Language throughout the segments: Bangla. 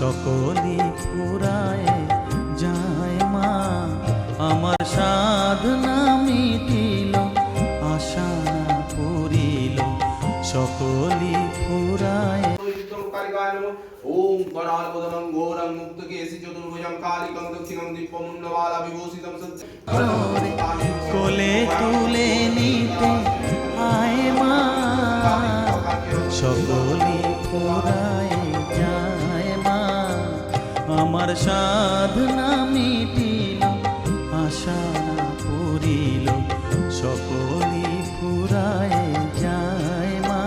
সকলি ফুরায় যায় মা। আমার সাধনা মিটিল আশা পুরিল সকলি ফুরায়। ওম করালপদনং গৌরং মুক্তকেশি চতুর্ভুজং কালিকং সকলি আমার সাধনা মিটিল, আশা না পুরিল সকলে ফুরায় যায় মা।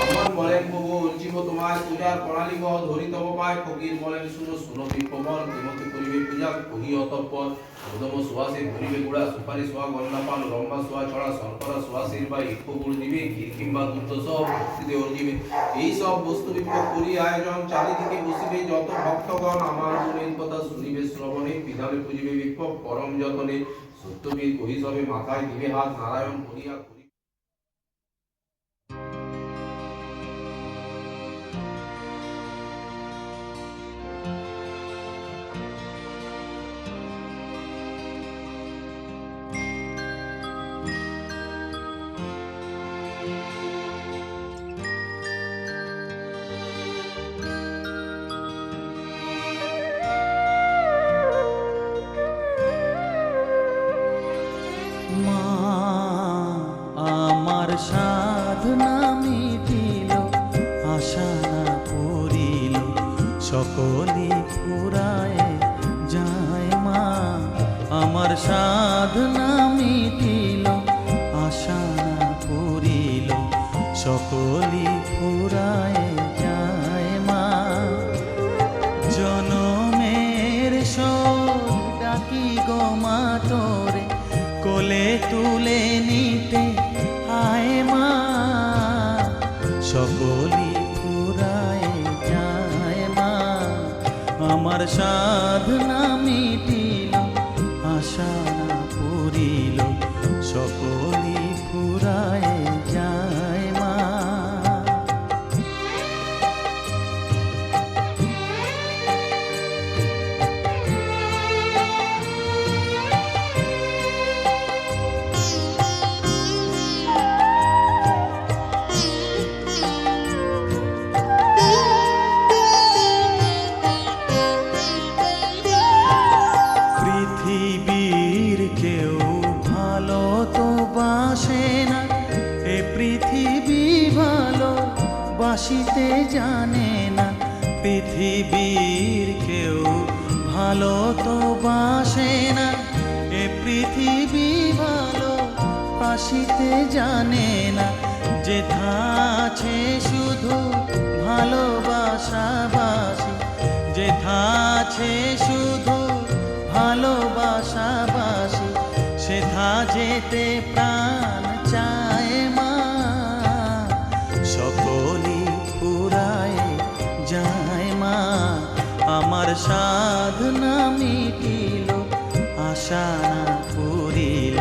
আমার বলেন প্রভু অর্জিব তোমার পূজার প্রণালী ধরিতব পায় ফকির শুনো শুনো বিপ্রবল করিবে পূজা কহি অতঃপর উদম সুহাসে করিবে গুড়া, সুপারি সোয়া গন্না পান লম্বা সোয়া ছড়া শর্করা সোয়াশির বা ইক্ষ দিবে কিংবা দুধ সব ভক্তিতে অর্জিবে এই সব বস্তু বিপ্লব করি, আয়োজন চারিদিকে বসিবে, যত ভক্তগণ আমার গুণের কথা শুনিবে, শ্রবণে বিধানে পুজিবে বিপ্লব পরম যতনে। সত্যবীর কহি সবে মাথায় দিবে হাত, নারায়ণ করিয়া সকলে ফুরায় যায় মা। আমার সাধনা মিটিল, আশা না পুরিল সকলে ফুরায় যায় মা। জনমের ডাকি গো মা তোরে, কোলে তুলে সাধনা মিটিল বাসিতে জানে না পৃথিবীর কেউ, ভালো তো বাসে না। এ পৃথিবী ভালো বাসিতে জানে না, যেথা আছে শুধু ভালোবাসা বাসি। যেথা আছে শুধু ভালোবাসাবাসি সেথা যেতে প্রাণ আমার সাধনা মিটিল আশা না পুরিল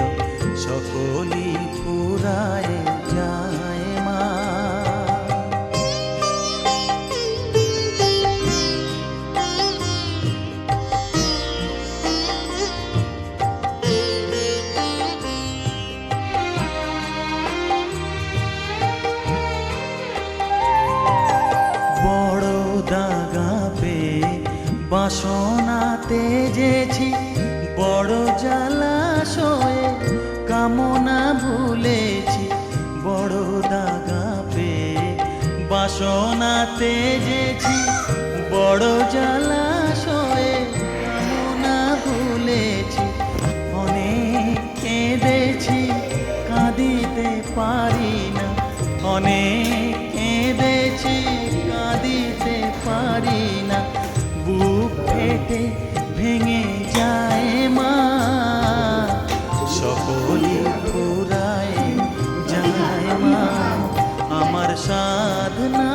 সকলি পুরায় যায় মা। বড় দাগা পেয়ে বাসনাতে যেছি বড় জালাশয়ে কামনা ভুলেছি বড় দাগা পেয়ে বাসনাতে যেছি বড় জলাশয়ে ভেঙে যায় মা। সকলে পুরায় যায় মা। আমার সাধনা